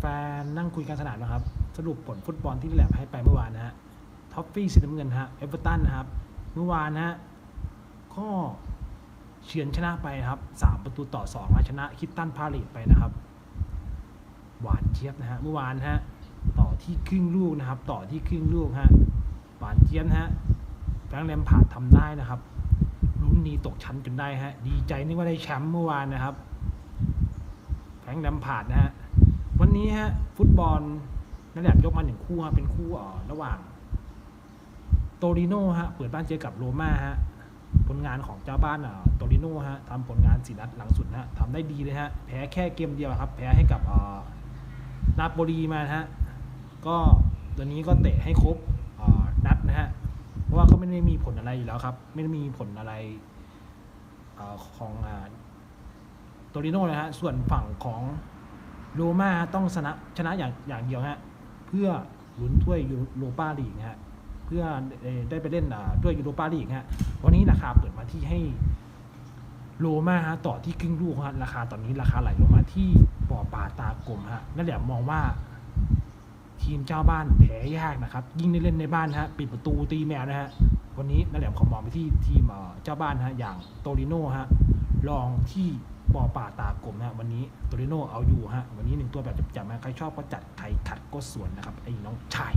แฟนๆ นั่งคุยกันสนานนะครับ สรุปผลฟุตบอลที่แลบให้ไปเมื่อวานนะฮะท็อฟฟี่สีน้ำเงินฮะเอเวอร์ตันนะครับ เมื่อวานนะฮะก็เฉือนชนะไปครับ 3 ประตูต่อ2นะชนะคิตตันพาเลตไปนะครับ หวานเจี๊ยบนะฮะเมื่อวานนะฮะต่อที่ครึ่งลูกนะครับ ต่อที่ครึ่งลูกฮะหวานเจี๊ยบนะฮะแฟรงค์แลมพาร์ดทำได้นะครับลุ้นนีตกชั้นจนได้ฮะดีใจนึกว่าได้แชมป์เมื่อวานนะครับแฟรงค์แลมพาร์ดนะฮะ วันนี้ฮะฟุตบอลนั่นแหละยกมาหนึ่งคู่ฮะเป็นคู่อ่อระหว่าง โตริโน่ฮะเปิดบ้านเจอกับโรม่าฮะผลงานของเจ้าบ้านอะโตริโน่ฮะทำผลงานสี่นัดหลังสุดนะฮะทำได้ดีเลยฮะแพ้แค่เกมเดียวครับ แพ้ให้กับอ่อนาโปลีมาฮะก็ตัวนี้ก็เตะให้ครบนัดนะฮะเพราะว่าก็ไม่ได้มีผลอะไรอยู่แล้วครับ ไม่ได้มีผลอะไรอของอโตริโน่นะฮะส่วนฝั่งของ โรม่าต้องชนะชนะอย่างอย่างเดียวฮะเพื่อลุ้นถ้วยยูโรปาลีกฮะเพื่อได้ไปเล่นอ่าถ้วยยูโรปาลีกฮะวันนี้ราคาเปิดมาที่ให้โรม่าฮะต่อที่ครึ่งลูกฮะราคาตอนนี้ราคาไหลลงมาที่ปอปาตากลมฮะนั่นแหละมองว่าทีมเจ้าบ้านแพ้ยากนะครับ ยิ่งได้เล่นในบ้านฮะปิดประตูตีแมวนะฮะวันนี้นั่นแหละขอมองไปที่ทีมเอ่อเจ้าบ้านฮะอย่างโตริโน่ฮะลองที่ ปอป่าตากลมนะฮะวันนี้โตริโน่เอาอยู่ฮะวันนี้หนึ่งตัวแบบจับๆนะใครชอบก็จัดใครขัดก็สวนนะครับไอ้น้องชาย